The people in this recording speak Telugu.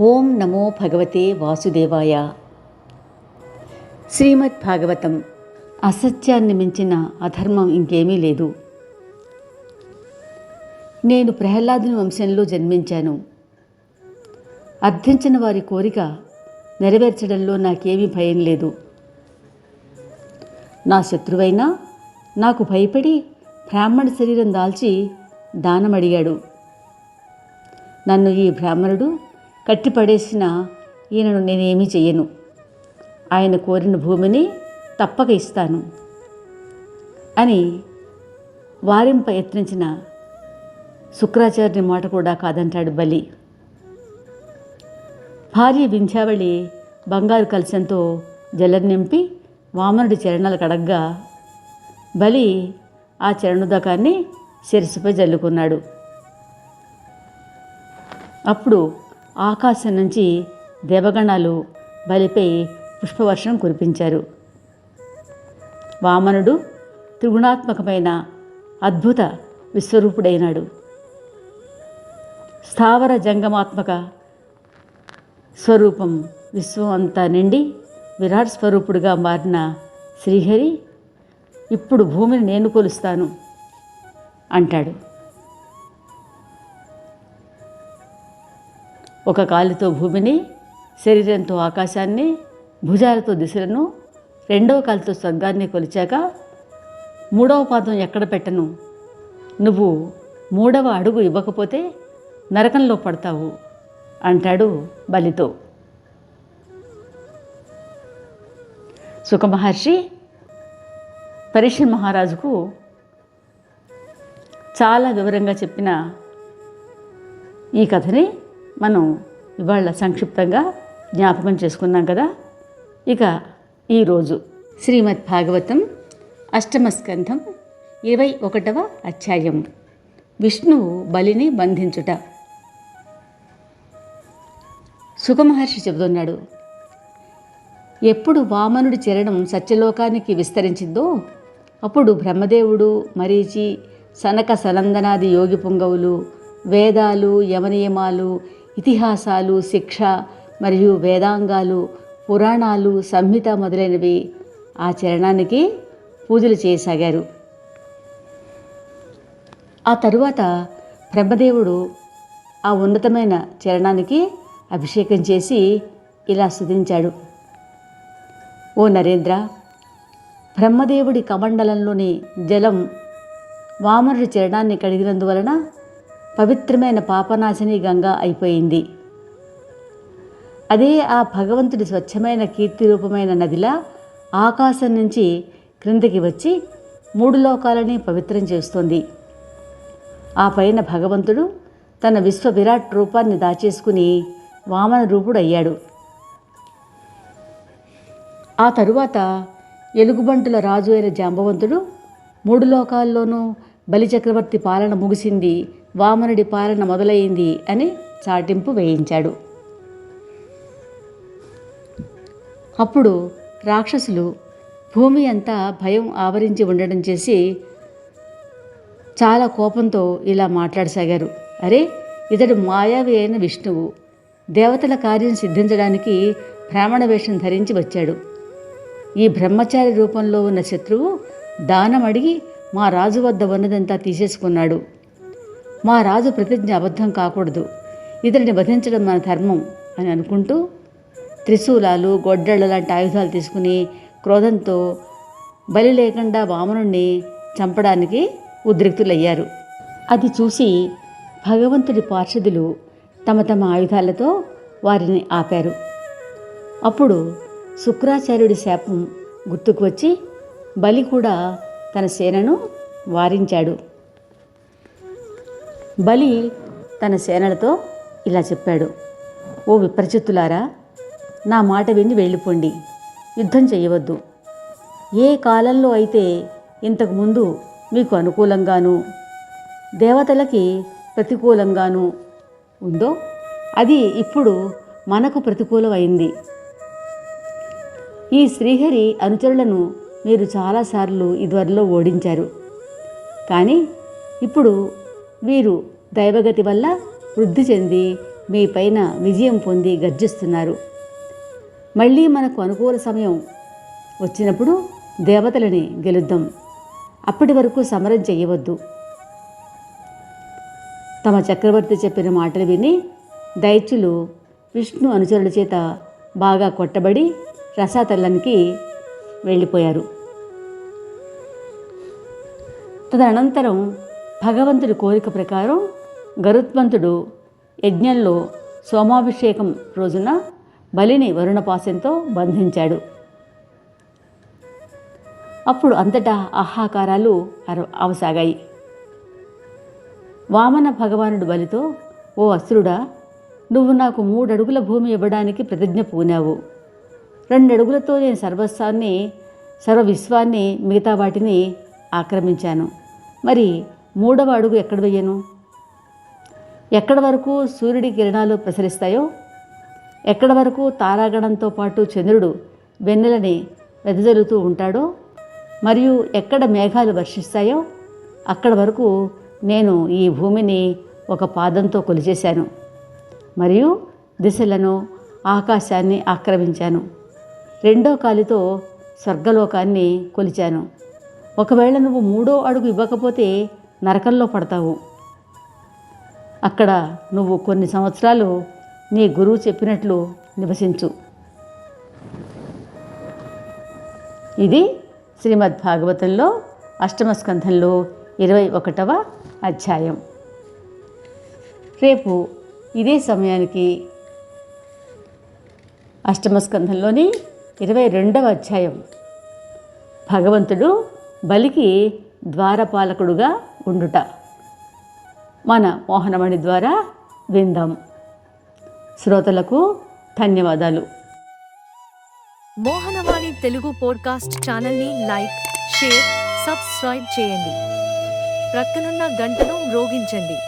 ఓం నమో భగవతే వాసుదేవాయ. శ్రీమద్ భాగవతం అసత్యాన్ని మించిన అధర్మం ఇంకేమీ లేదు. నేను ప్రహ్లాదుని వంశంలో జన్మించాను. అర్థించిన వారి కోరిక నెరవేర్చడంలో నాకేమీ భయం లేదు. నా శత్రువైనా నాకు భయపడి బ్రాహ్మణ శరీరం దాల్చి దానమడిగాడు. నన్ను ఈ బ్రాహ్మణుడు కట్టిపడేసిన ఈయనను నేనేమీ చెయ్యను. ఆయన కోరిన భూమిని తప్పక ఇస్తాను అని వారింప యత్నించిన శుక్రాచార్యుని మాట కూడా కాదంటాడు బలి. భార్య వింధ్యావళి బంగారు కలశంతో జలం నింపి వామనుడి చరణాలు కడగ్గా బలి ఆ చరణుదకాన్ని శిరస్సుపై జల్లుకున్నాడు. అప్పుడు ఆకాశం నుంచి దేవగణాలు బలిపై పుష్పవర్షం కురిపించారు. వామనుడు త్రిగుణాత్మకమైన అద్భుత విశ్వరూపుడైనాడు. స్థావర జంగమాత్మక స్వరూపం విశ్వం అంతా నిండి విరాట్ స్వరూపుడుగా మారిన శ్రీహరి ఇప్పుడు భూమిని నేను కొలుస్తాను అంటాడు. ఒక కాలుతో భూమిని శరీరంతో ఆకాశాన్ని భుజాలతో దిశలను రెండవ కాలుతో స్వర్గాన్ని కొలిచాక మూడవ పాదం ఎక్కడ పెట్టను? నువ్వు మూడవ అడుగు ఇవ్వకపోతే నరకంలో పడతావు అంటాడు బలితో. సుఖమహర్షి పరిషన్ మహారాజుకు చాలా వివరంగా చెప్పిన ఈ కథని మనం ఇవాళ సంక్షిప్తంగా జ్ఞాపకం చేసుకున్నాం కదా? ఇక ఈరోజు శ్రీమద్ భాగవతం అష్టమ స్కంధం ఇరవై ఒకటవ అధ్యాయం. విష్ణువు బలిని బంధించుట. సుఖమహర్షి చెబుతున్నాడు ఎప్పుడు వామనుడి చరణం సత్యలోకానికి విస్తరించిందో అప్పుడు బ్రహ్మదేవుడు మరీచి సనక సనందనాది యోగి పుంగవులు వేదాలు యమనియమాలు ఇతిహాసాలు శిక్ష మరియు వేదాంగాలు పురాణాలు సంహిత మొదలైనవి ఆ చరణానికి పూజలు చేయసాగారు. ఆ తరువాత బ్రహ్మదేవుడు ఆ ఉన్నతమైన చరణానికి అభిషేకం చేసి ఇలా స్థుతించాడు ఓ నరేంద్ర బ్రహ్మదేవుడి కమండలంలోని జలం వామనుడి చరణాన్ని కడిగినందువలన పవిత్రమైన పాపనాశిని గంగా అయిపోయింది. అదే ఆ భగవంతుడి స్వచ్ఛమైన కీర్తి రూపమైన నదిలా ఆకాశం నుంచి క్రిందకి వచ్చి మూడు లోకాలని పవిత్రం చేస్తుంది. ఆ పైన భగవంతుడు తన విశ్వ విరాట్ రూపాన్ని దాచేసుకుని వామన రూపుడు అయ్యాడు ఆ తరువాత ఎలుగుబంటుల రాజు అయిన జాంబవంతుడు మూడు లోకాల్లోనూ బలిచక్రవర్తి పాలన ముగిసింది వామనుడి పాలన మొదలైంది అని చాటింపు వేయించాడు. అప్పుడు రాక్షసులు భూమి అంతా భయం ఆవరించి ఉండడం చేసి చాలా కోపంతో ఇలా మాట్లాడసాగారు. అరే ఇతడు మాయావి అయిన విష్ణువు. దేవతల కార్యం సిద్ధించడానికి బ్రాహ్మణ వేషం ధరించి వచ్చాడు. ఈ బ్రహ్మచారి రూపంలో ఉన్న శత్రువు దానం అడిగి మా రాజు వద్ద ఉన్నదంతా తీసేసుకున్నాడు. మా రాజు ప్రతిజ్ఞ అబద్ధం కాకూడదు. ఇతడిని వధించడం మన ధర్మం అని అనుకుంటూ త్రిశూలాలు గొడ్డళ్ళ లాంటి ఆయుధాలు తీసుకుని క్రోధంతో బలి లేకుండా వామనుణ్ణి చంపడానికి ఉద్రిక్తులయ్యారు. అది చూసి భగవంతుడి పార్షదులు తమ తమ ఆయుధాలతో వారిని ఆపారు. అప్పుడు శుక్రాచార్యుడి శాపం గుర్తుకు వచ్చి బలి కూడా తన సేనను వారించాడు. బలి తన సేనలతో ఇలా చెప్పాడు. ఓ విప్రచిత్తులారా నా మాట విని వెళ్ళిపోండి. యుద్ధం చేయవద్దు ఏ కాలంలో అయితే ఇంతకుముందు మీకు అనుకూలంగాను దేవతలకి ప్రతికూలంగాను ఉందో అది ఇప్పుడు మనకు ప్రతికూలం ఈ శ్రీహరి అనుచరులను మీరు చాలాసార్లు ఇదివరలో ఓడించారు. కానీ ఇప్పుడు వీరు దైవగతి వల్ల వృద్ధి చెంది మీ పైన విజయం పొంది గర్జిస్తున్నారు. మళ్ళీ మనకు అనుకూల సమయం వచ్చినప్పుడు దేవతలని గెలుద్దాం. అప్పటి వరకు సమరం చేయవద్దు తమ చక్రవర్తి చెప్పిన మాటలు విని దైత్యులు విష్ణు అనుచరుల చేత బాగా కొట్టబడి రసాతలానికి వెళ్ళిపోయారు. తదనంతరం భగవంతుడి కోరిక ప్రకారం గరుత్మంతుడు యజ్ఞంలో సోమాభిషేకం రోజున బలిని వరుణపాశంతో బంధించాడు. అప్పుడు అంతటా ఆహాకారాలు అవసాగాయి. వామన భగవానుడు బలితో ఓ అసురుడా నువ్వు నాకు మూడు అడుగుల భూమి ఇవ్వడానికి ప్రతిజ్ఞ పూనావు. రెండు అడుగులతో నేను సర్వస్వాన్ని సర్వ విశ్వాన్ని మిగతా వాటిని ఆక్రమించాను. మరి మూడవ అడుగు ఎక్కడ వేయను? ఎక్కడి వరకు సూర్యుడి కిరణాలు ప్రసరిస్తాయో? ఎక్కడి వరకు తారాగణంతో పాటు చంద్రుడు వెన్నెలని వెదజల్లుతూ ఉంటాడో? మరియు ఎక్కడ మేఘాలు వర్షిస్తాయో? అక్కడ వరకు నేను ఈ భూమిని ఒక పాదంతో కొలిచేశాను. మరియు దిశలను ఆకాశాన్ని ఆక్రమించాను. రెండో కాలితో స్వర్గలోకాన్ని కొలిచాను. ఒకవేళ నువ్వు మూడో అడుగు ఇవ్వకపోతే నరకంలో పడతావు. అక్కడ నువ్వు కొన్ని సంవత్సరాలు నీ గురువు చెప్పినట్లు నివసించు. ఇది శ్రీమద్ భాగవతంలో అష్టమ స్కంధంలో ఇరవై ఒకటవ అధ్యాయం. రేపు ఇదే సమయానికి అష్టమ స్కంధంలోని ఇరవై రెండవ అధ్యాయం. భగవంతుడు బలికి ద్వారపాలకుడుగా ఉండుట. మన మోహనమణి ద్వారా విందాం. శ్రోతలకు ధన్యవాదాలు. మోహనవాణి తెలుగు పోడ్కాస్ట్ ఛానల్ని లైక్ షేర్ సబ్స్క్రైబ్ చేయండి. ప్రక్కనున్న గంటను మ్రోగించండి.